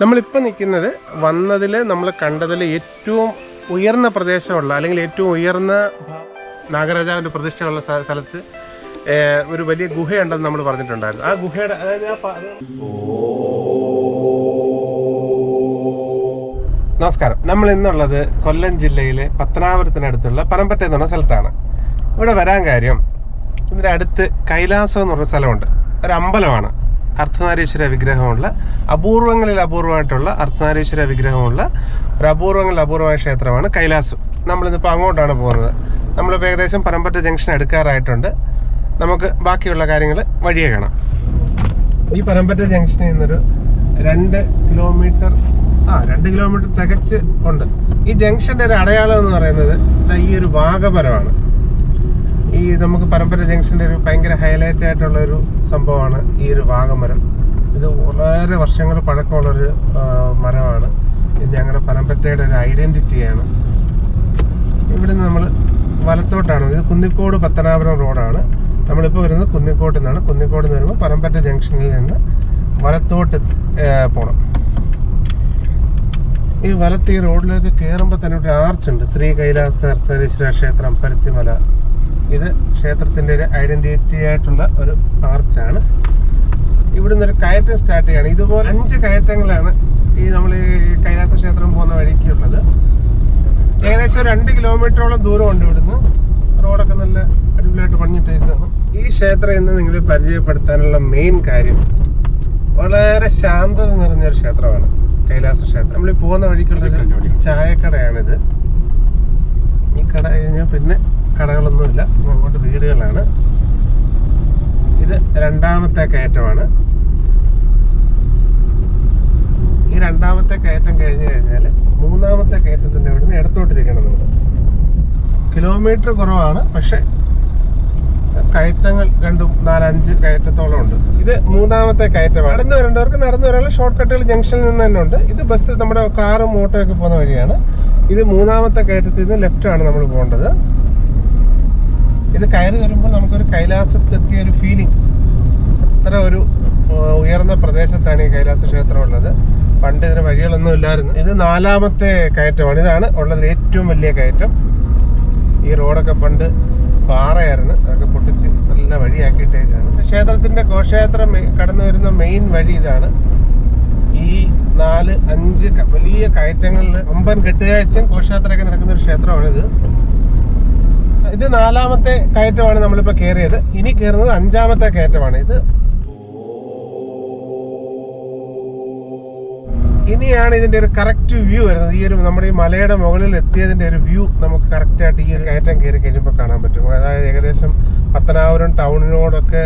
നമ്മളിപ്പോൾ നിൽക്കുന്നത് വന്നതിൽ നമ്മൾ കണ്ടതിൽ ഏറ്റവും ഉയർന്ന പ്രദേശമുള്ള അല്ലെങ്കിൽ ഏറ്റവും ഉയർന്ന നാഗരാജാവിന്റെ പ്രതിഷ്ഠയുള്ള സ്ഥ- സ്ഥലത്ത് ഒരു വലിയ ഗുഹയുണ്ടെന്ന് നമ്മൾ പറഞ്ഞിട്ടുണ്ടായിരുന്നു. ആ ഗുഹയുടെ അതായത് നമസ്കാരം. നമ്മൾ ഇന്നുള്ളത് കൊല്ലം ജില്ലയിലെ പത്തനാപുരത്തിനടുത്തുള്ള പനമ്പറ്റ എന്ന് പറഞ്ഞ സ്ഥലത്താണ്. ഇവിടെ വരാൻ കാര്യം ഇതിന്റെ അടുത്ത് കൈലാസം എന്ന് പറഞ്ഞ സ്ഥലമുണ്ട്. ഒരു അമ്പലമാണ്. അർദ്ധനാരീശ്വര വിഗ്രഹമുള്ള അപൂർവങ്ങളിൽ അപൂർവമായിട്ടുള്ള അർദ്ധനാരീശ്വര വിഗ്രഹമുള്ള ഒരു അപൂർവങ്ങളിൽ അപൂർവമായ ക്ഷേത്രമാണ് കൈലാസം. നമ്മളിന്നിപ്പോൾ അങ്ങോട്ടാണ് പോകുന്നത്. നമ്മളിപ്പോൾ ഏകദേശം പനമ്പറ്റ ജംഗ്ഷൻ എടുക്കാറായിട്ടുണ്ട്. നമുക്ക് ബാക്കിയുള്ള കാര്യങ്ങൾ വഴിയെ കാണാം. ഈ പനമ്പറ്റ ജംഗ്ഷനിൽ നിന്നൊരു രണ്ട് കിലോമീറ്റർ ആ രണ്ട് കിലോമീറ്റർ തികച്ച് ഉണ്ട്. ഈ ജംഗ്ഷന്റെ ഒരു അടയാളം എന്ന് പറയുന്നത് ഈ ഒരു വാഗമരമാണ്. ഈ നമുക്ക് പരമ്പര ജംഗ്ഷന്റെ ഒരു ഭയങ്കര ഹൈലൈറ്റ് ആയിട്ടുള്ള ഒരു സംഭവമാണ് ഈ ഒരു വാഗമരം. ഇത് വളരെ വർഷങ്ങൾ പഴക്കമുള്ളൊരു മരമാണ്. ഇത് ഞങ്ങളുടെ പനമ്പറ്റയുടെ ഒരു ഐഡന്റിറ്റിയാണ് ഇവിടെ നമ്മൾ വലത്തോട്ടാണ്. ഇത് കുന്നിക്കോട് പത്തനാപുരം റോഡാണ്. നമ്മളിപ്പോൾ വരുന്നത് കുന്നിക്കോട്ട് നിന്നാണ്. കുന്നിക്കോട് നിന്ന് വരുമ്പോൾ പനമ്പറ്റ ജംഗ്ഷനിൽ നിന്ന് വലത്തോട്ട് പോകണം ഈ വലത്ത് ഈ റോഡിലേക്ക് കയറുമ്പോൾ തന്നെ ഒരു ആർച്ചുണ്ട് ശ്രീ കൈലാസ അർത്ഥരീശ്വര ക്ഷേത്രം പരുത്തിമല ഇത് ക്ഷേത്രത്തിന്റെ ഒരു ഐഡന്റിറ്റി ആയിട്ടുള്ള ഒരു ആർച്ചാണ് ഇവിടുന്ന് ഒരു കയറ്റം സ്റ്റാർട്ട് ചെയ്യാണ്. ഇതുപോലെ അഞ്ച് കയറ്റങ്ങളാണ് ഈ നമ്മൾ ഈ കൈലാസ ക്ഷേത്രം പോകുന്ന വഴിക്കുള്ളത്. ഏകദേശം ഒരു രണ്ട് കിലോമീറ്ററോളം ദൂരമുണ്ട് ഇവിടുന്ന്. റോഡൊക്കെ നല്ല അടിപൊളിയായിട്ട് പണിഞ്ഞിട്ടിരിക്കുന്നു. ഈ ക്ഷേത്രം ഇന്ന് നിങ്ങളെ പരിചയപ്പെടുത്താനുള്ള മെയിൻ കാര്യം വളരെ ശാന്തത നിറഞ്ഞൊരു ക്ഷേത്രമാണ് കൈലാസ ക്ഷേത്രം. നമ്മൾ ഈ പോകുന്ന വഴിക്കുള്ളൊരു ചായക്കടയാണിത്. ഈ കട കഴിഞ്ഞാൽ പിന്നെ കടകളൊന്നുമില്ല. അങ്ങോട്ട് വീടുകളാണ്. ഇത് രണ്ടാമത്തെ കയറ്റമാണ്. ഈ രണ്ടാമത്തെ കയറ്റം കഴിഞ്ഞ് കഴിഞ്ഞാൽ മൂന്നാമത്തെ കയറ്റത്തിന്റെ അവിടുന്ന് ഇടത്തോട്ട് തിരിയണം നമ്മൾ കിലോമീറ്റർ കുറവാണ് പക്ഷേ കയറ്റങ്ങൾ രണ്ടും നാലഞ്ച് കയറ്റത്തോളം ഉണ്ട്. ഇത് മൂന്നാമത്തെ കയറ്റമാണ്. നടന്നു വരേണ്ടവർക്ക് നടന്നു വരാനുള്ള ഷോർട്ട് കട്ടുകൾ ജംഗ്ഷനിൽ നിന്ന് തന്നെ ഉണ്ട്. ഇത് ബസ് നമ്മുടെ കാറും ഓട്ടോ ഒക്കെ പോകുന്ന വഴിയാണ്. ഇത് മൂന്നാമത്തെ കയറ്റത്തിൽ നിന്ന് ലെഫ്റ്റാണ് നമ്മൾ പോകേണ്ടത്. ഇത് കയറി വരുമ്പോൾ നമുക്കൊരു കൈലാസത്തെത്തിയ ഒരു ഫീലിംഗ് അത്ര ഒരു ഉയർന്ന പ്രദേശത്താണ് ഈ കൈലാസ ക്ഷേത്രം ഉള്ളത് പണ്ട് ഇതിന് വഴികളൊന്നും ഇല്ലായിരുന്നു. ഇത് നാലാമത്തെ കയറ്റമാണ്. ഇതാണ് ഉള്ളതിൽ ഏറ്റവും വലിയ കയറ്റം. ഈ റോഡൊക്കെ പണ്ട് പാറയായിരുന്നു. അതൊക്കെ പൊട്ടിച്ച് നല്ല വഴിയാക്കിയിട്ടേക്കാണ് ക്ഷേത്രത്തിന്റെ ഘോഷയാത്ര കടന്നു വരുന്ന മെയിൻ വഴി ഇതാണ്. ഈ നാല് അഞ്ച് വലിയ കയറ്റങ്ങളിൽ ഒമ്പൻ കെട്ടുകാഴ്ചയും ഘോഷയാത്രയൊക്കെ നടക്കുന്ന ഒരു ക്ഷേത്രമാണിത്. ഇത് നാലാമത്തെ കയറ്റമാണ് നമ്മളിപ്പോൾ കയറിയത് ഇനി കയറുന്നത് അഞ്ചാമത്തെ കയറ്റമാണ്. ഇത് ഇനിയാണ് ഇതിന്റെ ഒരു കറക്റ്റ് വ്യൂ വരുന്നത്. ഈ ഒരു നമ്മുടെ ഈ മലയുടെ മുകളിൽ എത്തിയതിന്റെ ഒരു വ്യൂ നമുക്ക് കറക്റ്റ് ആയിട്ട് ഈ ഒരു കയറ്റം കയറി കഴിയുമ്പോൾ കാണാൻ പറ്റും. അതായത് ഏകദേശം പത്തനാപുരം ടൗണിനോടൊക്കെ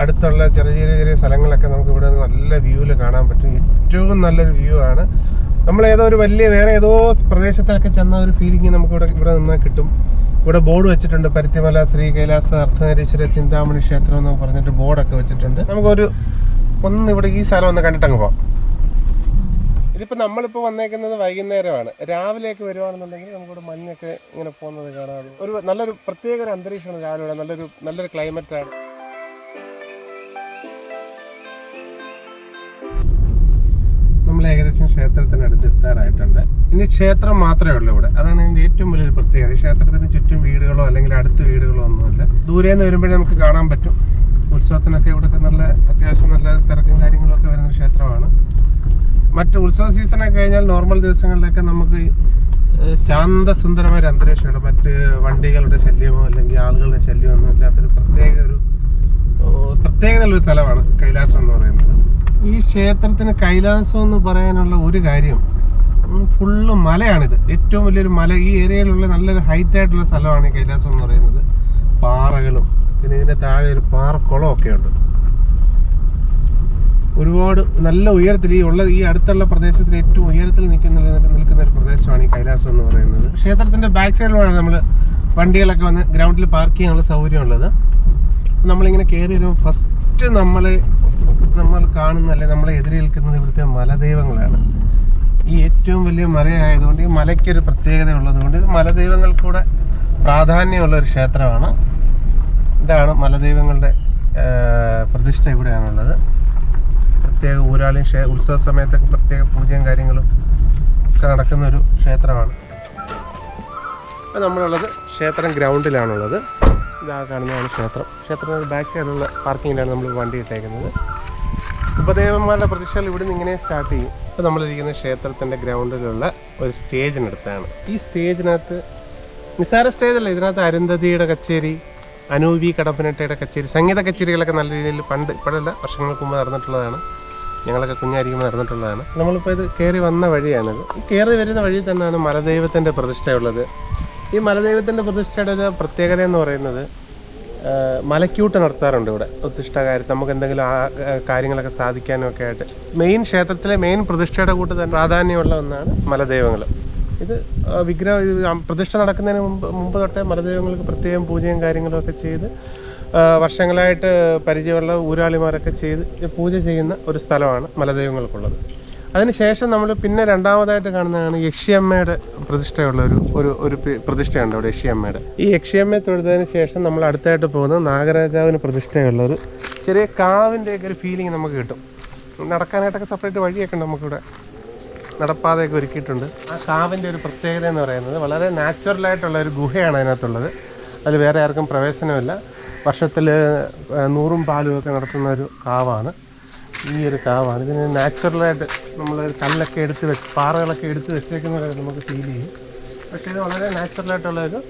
അടുത്തുള്ള ചെറിയ ചെറിയ ചെറിയ സ്ഥലങ്ങളൊക്കെ നമുക്ക് ഇവിടെ നല്ല വ്യൂവിൽ കാണാൻ പറ്റും. ഏറ്റവും നല്ലൊരു വ്യൂ ആണ്. നമ്മൾ ഏതോ ഒരു വലിയ വേറെ ഏതോ പ്രദേശത്തൊക്കെ ചെന്ന ഒരു ഫീലിംഗ് നമുക്ക് ഇവിടെ ഇവിടെ നിന്ന് കിട്ടും. ഇവിടെ ബോർഡ് വെച്ചിട്ടുണ്ട് പരുത്തിമല ശ്രീ കൈലാസ അർത്ഥനരീശ്വര ചിന്താമണി ക്ഷേത്രം എന്ന് പറഞ്ഞിട്ട് ബോർഡൊക്കെ വെച്ചിട്ടുണ്ട്. നമുക്കൊരു ഒന്ന് ഇവിടെ ഈ സ്ഥലം ഒന്ന് കണ്ടിട്ടങ്ങ് പോവാം. ഇതിപ്പോൾ നമ്മളിപ്പോൾ വന്നേക്കുന്നത് വൈകുന്നേരമാണ്. രാവിലെയൊക്കെ വരുവാണെന്നുണ്ടെങ്കിൽ നമുക്കിവിടെ മഞ്ഞൊക്കെ ഇങ്ങനെ പോകുന്നത് കാണാം. ഒരു നല്ലൊരു പ്രത്യേക ഒരു അന്തരീക്ഷമാണ് രാവിലെ നല്ലൊരു നല്ലൊരു ക്ലൈമറ്റാണ് ക്ഷേത്രത്തിനടുത്ത് എത്താറായിട്ടുണ്ട് ഇനി ക്ഷേത്രം മാത്രമേ ഉള്ളൂ ഇവിടെ. അതാണ് ഇതിന്റെ ഏറ്റവും വലിയൊരു പ്രത്യേകത. ക്ഷേത്രത്തിന് ചുറ്റും വീടുകളോ അല്ലെങ്കിൽ അടുത്ത് വീടുകളോ ഒന്നുമില്ല. ദൂരെ നിന്ന് വരുമ്പോഴേ നമുക്ക് കാണാൻ പറ്റും. ഉത്സവത്തിനൊക്കെ ഇവിടെ നല്ല അത്യാവശ്യം നല്ല തിരക്കും കാര്യങ്ങളൊക്കെ വരുന്ന ക്ഷേത്രമാണ്. മറ്റ് ഉത്സവ സീസണൊക്കെ കഴിഞ്ഞാൽ നോർമൽ ദിവസങ്ങളിലൊക്കെ നമുക്ക് ശാന്ത ശാന്തസുന്ദരമായ ഒരു അന്തരീക്ഷമുണ്ട് മറ്റ് വണ്ടികളുടെ ശല്യമോ അല്ലെങ്കിൽ ആളുകളുടെ ശല്യമോ ഒന്നും ഇല്ലാത്തൊരു പ്രത്യേക ഒരു പ്രത്യേകതയുള്ളൊരു പ്രത്യേകതയുള്ള സ്ഥലമാണ് കൈലാസം എന്ന് പറയുന്നത്. ഈ ക്ഷേത്രത്തിന് കൈലാസം എന്ന് പറയാനുള്ള ഒരു കാര്യം ഫുള്ള് മലയാണിത്. ഏറ്റവും വലിയൊരു മല ഈ ഏരിയയിലുള്ള നല്ലൊരു ഹൈറ്റ് ആയിട്ടുള്ള സ്ഥലമാണ് ഈ കൈലാസം എന്ന് പറയുന്നത്. പാറകളും പിന്നെ ഇതിന്റെ താഴെ ഒരു പാറക്കുളമൊക്കെ ഉണ്ട് ഒരുപാട് നല്ല ഉയരത്തിൽ ഈ ഉള്ള ഈ അടുത്തുള്ള പ്രദേശത്തിൽ ഏറ്റവും ഉയരത്തിൽ നിൽക്കുന്ന നിൽക്കുന്ന ഒരു പ്രദേശമാണ് ഈ കൈലാസം എന്ന് പറയുന്നത്. ക്ഷേത്രത്തിന്റെ ബാക്ക് സൈഡിലാണ് നമ്മൾ വണ്ടികളൊക്കെ വന്ന് ഗ്രൗണ്ടിൽ പാർക്ക് ചെയ്യാനുള്ള സൗകര്യമുള്ളത്. നമ്മളിങ്ങനെ കയറി വരുമ്പോൾ ഫസ്റ്റ് നമ്മൾ നമ്മൾ കാണുന്ന അല്ലെ നമ്മളെ എതിരേൽക്കുന്നത് ഇവിടുത്തെ മലദൈവങ്ങളാണ്. ഈ ഏറ്റവും വലിയ മലയായതുകൊണ്ട് ഈ മലയ്ക്കൊരു പ്രത്യേകത ഉള്ളതുകൊണ്ട് ഇത് മലദൈവങ്ങൾക്കൂടെ പ്രാധാന്യമുള്ള ഒരു ക്ഷേത്രമാണ്. ഇതാണ് മലദൈവങ്ങളുടെ പ്രതിഷ്ഠ ഇവിടെയാണുള്ളത്. പ്രത്യേക ഊരാളിയും ക്ഷേ ഉത്സവ സമയത്തൊക്കെ പ്രത്യേക പൂജയും കാര്യങ്ങളും ഒക്കെ നടക്കുന്ന ഒരു ക്ഷേത്രമാണ്. അപ്പോൾ നമ്മളുള്ളത് ക്ഷേത്രം ഗ്രൗണ്ടിലാണുള്ളത്. ഇതാ കാണുന്നതാണ് ക്ഷേത്രം. ക്ഷേത്രത്തിന്റെ ബാക്ക് സൈഡിലുള്ള പാർക്കിങ്ങിലാണ് നമ്മൾ വണ്ടി ഇട്ടേക്കുന്നത്. ഉപദേവന്മാരുടെ പ്രതിഷ്ഠകൾ നിന്ന് ഇങ്ങനെ സ്റ്റാർട്ട് ചെയ്യും. ഇപ്പോൾ നമ്മളിരിക്കുന്ന ക്ഷേത്രത്തിന്റെ ഗ്രൗണ്ടിലുള്ള ഒരു സ്റ്റേജിനടുത്താണ്. ഈ സ്റ്റേജിനകത്ത് നിസാര സ്റ്റേജല്ല ഇതിനകത്ത് അരുന്ധതിയുടെ കച്ചേരി അനൂപി കടപ്പനട്ടയുടെ കച്ചേരി സംഗീത കച്ചേരികളൊക്കെ നല്ല രീതിയിൽ പണ്ട് ഇപ്പോഴല്ല വർഷങ്ങൾക്ക് മുമ്പ് നടന്നിട്ടുള്ളതാണ്. ഞങ്ങളൊക്കെ കുഞ്ഞായിരിക്കുമ്പോൾ നടന്നിട്ടുള്ളതാണ്. നമ്മളിപ്പോൾ ഇത് കയറി വന്ന വഴിയാണിത്. കയറി വരുന്ന വഴി തന്നെയാണ് മലദൈവത്തിന്റെ പ്രതിഷ്ഠയുള്ളത്. ഈ മലദൈവത്തിന്റെ പ്രതിഷ്ഠയുടെ ഒരു പ്രത്യേകത എന്ന് പറയുന്നത് മലക്കൂട്ട് നടത്താറുണ്ട് ഇവിടെ. ഉത്തിഷ്ട കാര്യത്തിൽ നമുക്ക് എന്തെങ്കിലും ആ കാര്യങ്ങളൊക്കെ സാധിക്കാനും ഒക്കെ ആയിട്ട്. മെയിൻ ക്ഷേത്രത്തിലെ മെയിൻ പ്രതിഷ്ഠയുടെ കൂട്ട് തന്നെ പ്രാധാന്യമുള്ള ഒന്നാണ് മലദൈവങ്ങൾ. ഇത് വിഗ്രഹ പ്രതിഷ്ഠ നടക്കുന്നതിന് മുമ്പ് മുമ്പ് തൊട്ടേ മലദൈവങ്ങൾക്ക് പ്രത്യേകം പൂജയും കാര്യങ്ങളും ഒക്കെ ചെയ്ത് വർഷങ്ങളായിട്ട് പരിചയമുള്ള ഊരാളിമാരൊക്കെ ചെയ്ത് പൂജ ചെയ്യുന്ന ഒരു സ്ഥലമാണ് മലദൈവങ്ങൾക്കുള്ളത്. അതിനുശേഷം നമ്മൾ പിന്നെ രണ്ടാമതായിട്ട് കാണുന്നതാണ് യക്ഷിയമ്മയുടെ പ്രതിഷ്ഠയുള്ള ഒരു ഒരു ഒരു പ്രതിഷ്ഠയുണ്ട് അവിടെ യക്ഷിയമ്മയുടെ. ഈ യക്ഷിയമ്മയെ തൊഴുതതിന് ശേഷം നമ്മൾ അടുത്തായിട്ട് പോകുന്നത് നാഗരാജാവിന് പ്രതിഷ്ഠയുള്ള ഒരു ചെറിയ കാവിന്റെയൊക്കെ ഒരു ഫീലിംഗ് നമുക്ക് കിട്ടും. നടക്കാനായിട്ടൊക്കെ സെപ്പറേറ്റ് വഴിയൊക്കെ ഉണ്ട് നമുക്കിവിടെ. നടപ്പാതയൊക്കെ ഒരുക്കിയിട്ടുണ്ട്. ആ കാവിന്റെ ഒരു പ്രത്യേകത എന്ന് പറയുന്നത് വളരെ നാച്ചുറലായിട്ടുള്ള ഒരു ഗുഹയാണ് അതിനകത്തുള്ളത്. അതിൽ വേറെ ആർക്കും പ്രവേശനമില്ല. വർഷത്തിൽ നൂറും പാലും ഒക്കെ നടത്തുന്ന ഒരു കാവാണ്. ഈ ഒരു കാവാണ് ഇതിന് നാച്ചുറലായിട്ട് നമ്മൾ കല്ലൊക്കെ എടുത്ത് വെച്ച് പാറകളൊക്കെ എടുത്ത് വെച്ചേക്കുന്ന നമുക്ക് ഫീൽ ചെയ്യും. പക്ഷേ ഇത് വളരെ നാച്ചുറലായിട്ടുള്ള ഒരു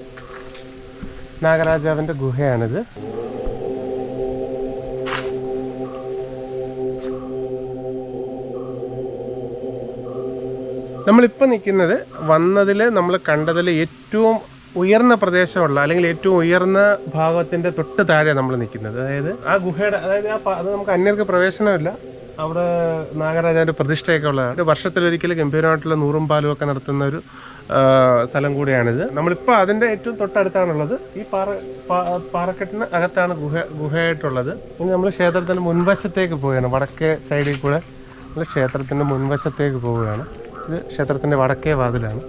നാഗരാജാവിന്റെ ഗുഹയാണിത്. നമ്മളിപ്പോൾ നിൽക്കുന്നത് വന്നതിൽ നമ്മൾ കണ്ടതിൽ ഏറ്റവും ഉയർന്ന പ്രദേശമുള്ള അല്ലെങ്കിൽ ഏറ്റവും ഉയർന്ന ഭാഗത്തിന്റെ തൊട്ട് താഴെ നമ്മൾ നിൽക്കുന്നത്. അതായത് ആ ഗുഹയുടെ അതായത് ആ അത് നമുക്ക് അന്യർക്ക് പ്രവേശനമില്ല. അവിടെ നാഗരാജാവിന്റെ പ്രതിഷ്ഠയൊക്കെ ഉള്ളതാണ് ഒരു വർഷത്തിലൊരിക്കൽ ഗംഭീരമായിട്ടുള്ള നൂറും പാലും ഒക്കെ നടത്തുന്ന ഒരു സ്ഥലം കൂടിയാണിത്. നമ്മളിപ്പോൾ അതിന്റെ ഏറ്റവും തൊട്ടടുത്താണുള്ളത്. ഈ പാറ പാറക്കെട്ടിന് അകത്താണ് ഗുഹ ഗുഹയായിട്ടുള്ളത്. ഇനി നമ്മൾ ക്ഷേത്രത്തിന്റെ മുൻവശത്തേക്ക് പോവുകയാണ്. വടക്കേ സൈഡിൽ കൂടെ നമ്മൾ ക്ഷേത്രത്തിന്റെ മുൻവശത്തേക്ക് പോവുകയാണ്. ഇത് ക്ഷേത്രത്തിന്റെ വടക്കേ വാതിലാണ്.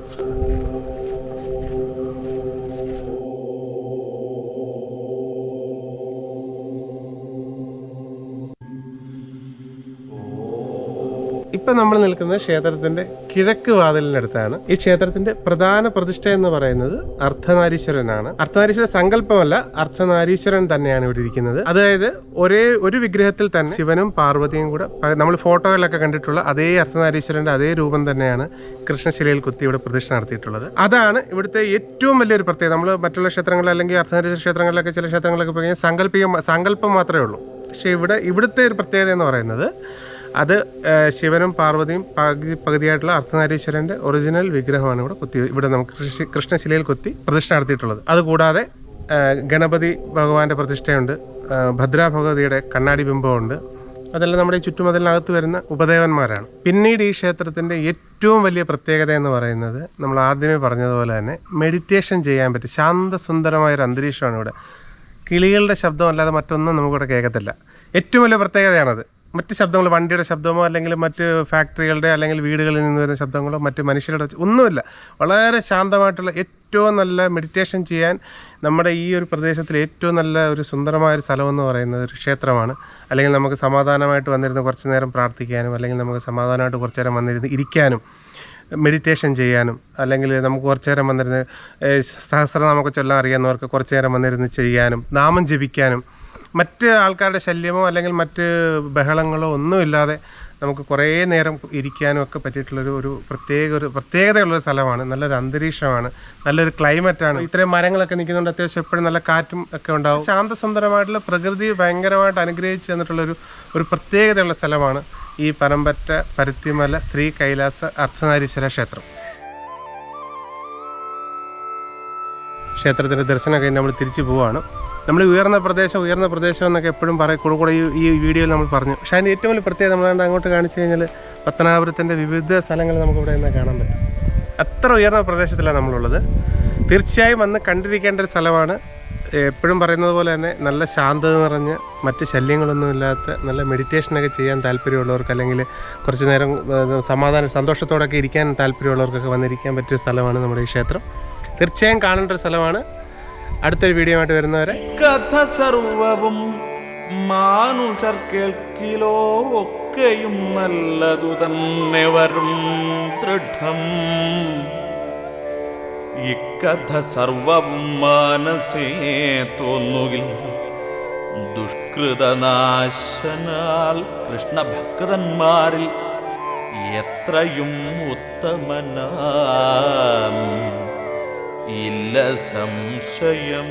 ഇപ്പം നമ്മൾ നിൽക്കുന്ന ക്ഷേത്രത്തിന്റെ കിഴക്ക് വാതിലിനടുത്താണ് ഈ ക്ഷേത്രത്തിന്റെ പ്രധാന പ്രതിഷ്ഠ എന്ന് പറയുന്നത് അർദ്ധനാരീശ്വരനാണ്. അർദ്ധനാരീശ്വര സങ്കല്പമല്ല അർദ്ധനാരീശ്വരൻ തന്നെയാണ് ഇവിടെ ഇരിക്കുന്നത്. അതായത് ഒരേ ഒരു വിഗ്രഹത്തിൽ തന്നെ ശിവനും പാർവതിയും കൂടെ നമ്മൾ ഫോട്ടോകളിലൊക്കെ കണ്ടിട്ടുള്ള അതേ അർദ്ധനാരീശ്വരന്റെ അതേ രൂപം തന്നെയാണ് കൃഷ്ണശിലയിൽ കുത്തി ഇവിടെ പ്രതിഷ്ഠ നടത്തിയിട്ടുള്ളത്. അതാണ് ഇവിടുത്തെ ഏറ്റവും വലിയൊരു പ്രത്യേകത. നമ്മൾ മറ്റുള്ള ക്ഷേത്രങ്ങളിൽ അല്ലെങ്കിൽ അർദ്ധനാരീശ്വര ക്ഷേത്രങ്ങളിലൊക്കെ ചില ക്ഷേത്രങ്ങളിലൊക്കെ പോയി കഴിഞ്ഞാൽ സങ്കല്പിക സങ്കല്പം മാത്രമേ ഉള്ളൂ. പക്ഷേ ഇവിടെ ഇവിടുത്തെ ഒരു പ്രത്യേകത എന്ന് പറയുന്നത് അത് ശിവനും പാർവതിയും പകുതി പകുതിയായിട്ടുള്ള അർദ്ധനാരീശ്വരന്റെ ഒറിജിനൽ വിഗ്രഹമാണ് ഇവിടെ കൊത്തി ഇവിടെ നമുക്ക് കൃഷി കൃഷ്ണശിലയിൽ കൊത്തി പ്രതിഷ്ഠ നടത്തിയിട്ടുള്ളത്. അതുകൂടാതെ ഗണപതി ഭഗവാന്റെ പ്രതിഷ്ഠയുണ്ട് ഭദ്രാ ഭഗവതിയുടെ കണ്ണാടി ബിംബമുണ്ട് അതെല്ലാം നമ്മുടെ ഈ ചുറ്റുമതിലിനകത്ത് വരുന്ന ഉപദേവന്മാരാണ്. പിന്നീട് ഈ ക്ഷേത്രത്തിന്റെ ഏറ്റവും വലിയ പ്രത്യേകത എന്ന് പറയുന്നത് നമ്മൾ ആദ്യമേ പറഞ്ഞതുപോലെ തന്നെ മെഡിറ്റേഷൻ ചെയ്യാൻ പറ്റും. ശാന്തസുന്ദരമായൊരു അന്തരീക്ഷമാണ് ഇവിടെ. കിളികളുടെ ശബ്ദമല്ലാതെ മറ്റൊന്നും നമുക്കിവിടെ കേൾക്കത്തില്ല. ഏറ്റവും വലിയ പ്രത്യേകതയാണത്. മറ്റ് ശബ്ദങ്ങൾ വണ്ടിയുടെ ശബ്ദമോ അല്ലെങ്കിൽ മറ്റ് ഫാക്ടറികളുടെ അല്ലെങ്കിൽ വീടുകളിൽ നിന്ന് വരുന്ന ശബ്ദങ്ങളോ മറ്റ് മനുഷ്യരുടെ ഒന്നുമില്ല. വളരെ ശാന്തമായിട്ടുള്ള ഏറ്റവും നല്ല മെഡിറ്റേഷൻ ചെയ്യാൻ നമ്മുടെ ഈ ഒരു പ്രദേശത്തിലെ ഏറ്റവും നല്ല ഒരു സുന്ദരമായ ഒരു സ്ഥലമെന്ന് പറയുന്നത് ഒരു ക്ഷേത്രമാണ്. അല്ലെങ്കിൽ നമുക്ക് സമാധാനമായിട്ട് വന്നിരുന്ന് കുറച്ച് നേരം പ്രാർത്ഥിക്കാനും അല്ലെങ്കിൽ നമുക്ക് സമാധാനമായിട്ട് കുറച്ച് നേരം വന്നിരുന്ന് ഇരിക്കാനും മെഡിറ്റേഷൻ ചെയ്യാനും അല്ലെങ്കിൽ നമുക്ക് കുറച്ച് നേരം വന്നിരുന്ന് സഹസ്രനാമൊക്കെ ചൊല്ലാൻ അറിയാവുന്നവർക്ക് കുറച്ച് നേരം വന്നിരുന്ന് ചെയ്യാനും നാമം ജപിക്കാനും മറ്റ് ആൾക്കാരുടെ ശല്യമോ അല്ലെങ്കിൽ മറ്റ് ബഹളങ്ങളോ ഒന്നുമില്ലാതെ നമുക്ക് കുറേ നേരം ഇരിക്കാനും ഒക്കെ പറ്റിയിട്ടുള്ളൊരു ഒരു പ്രത്യേക ഒരു പ്രത്യേകതയുള്ളൊരു സ്ഥലമാണ്. നല്ലൊരു അന്തരീക്ഷമാണ്. നല്ലൊരു ക്ലൈമറ്റാണ് ഇത്രയും മരങ്ങളൊക്കെ നിൽക്കുന്നുണ്ട്. അത്യാവശ്യം എപ്പോഴും നല്ല കാറ്റും ഒക്കെ ഉണ്ടാവും. ശാന്തസുന്ദരമായിട്ടുള്ള പ്രകൃതി ഭയങ്കരമായിട്ട് അനുഗ്രഹിച്ച് തന്നിട്ടുള്ളൊരു ഒരു പ്രത്യേകതയുള്ള സ്ഥലമാണ് ഈ പനമ്പറ്റ പരുത്തിമല ശ്രീ കൈലാസ അർദ്ധനാരീശ്വര ക്ഷേത്രം. ക്ഷേത്രത്തിന്റെ ദർശനം കഴിഞ്ഞ് നമ്മൾ തിരിച്ചു പോവാണ്. നമ്മൾ ഉയർന്ന പ്രദേശം ഉയർന്ന പ്രദേശം എന്നൊക്കെ എപ്പോഴും പറയും കൂടെ കൂടെ ഈ ഈ വീഡിയോയിൽ നമ്മൾ പറഞ്ഞു. പക്ഷേ അതിന്റെ ഏറ്റവും വലിയ പ്രത്യേകത നമ്മളാണ്ട് അങ്ങോട്ട് കാണിച്ചു കഴിഞ്ഞാൽ പത്തനാപുരത്തിന്റെ വിവിധ സ്ഥലങ്ങൾ നമുക്ക് ഇവിടെ നിന്ന് കാണാൻ പറ്റും. അത്ര ഉയർന്ന പ്രദേശത്തിലാണ് നമ്മളുള്ളത്. തീർച്ചയായും വന്ന് കണ്ടിരിക്കേണ്ട ഒരു സ്ഥലമാണ്. എപ്പോഴും പറയുന്നത് പോലെ തന്നെ നല്ല ശാന്തത നിറഞ്ഞ് മറ്റ് ശല്യങ്ങളൊന്നുമില്ലാത്ത നല്ല മെഡിറ്റേഷനൊക്കെ ചെയ്യാൻ താല്പര്യമുള്ളവർക്ക് അല്ലെങ്കിൽ കുറച്ച് നേരം സമാധാനം സന്തോഷത്തോടൊക്കെ ഇരിക്കാൻ താല്പര്യമുള്ളവർക്കൊക്കെ വന്നിരിക്കാൻ പറ്റിയ സ്ഥലമാണ് നമ്മുടെ ഈ ക്ഷേത്രം. തീർച്ചയായും കാണേണ്ട ഒരു സ്ഥലമാണ്. അടുത്തൊരു വീഡിയോ ആയിട്ട് വരുന്നവരെ കഥ സർവവും മാനുഷർ കേൾക്കിലോ ഒക്കെയും നല്ലതു തന്നെ വരും ദൃഢം. ഇക്കഥ സർവവും മാനസേ തോന്നുകിൽ ദുഷ്കൃതനാശനാൽ കൃഷ്ണഭക്തന്മാരിൽ എത്രയും ഉത്തമനാം. ഇല്ല സംശയം.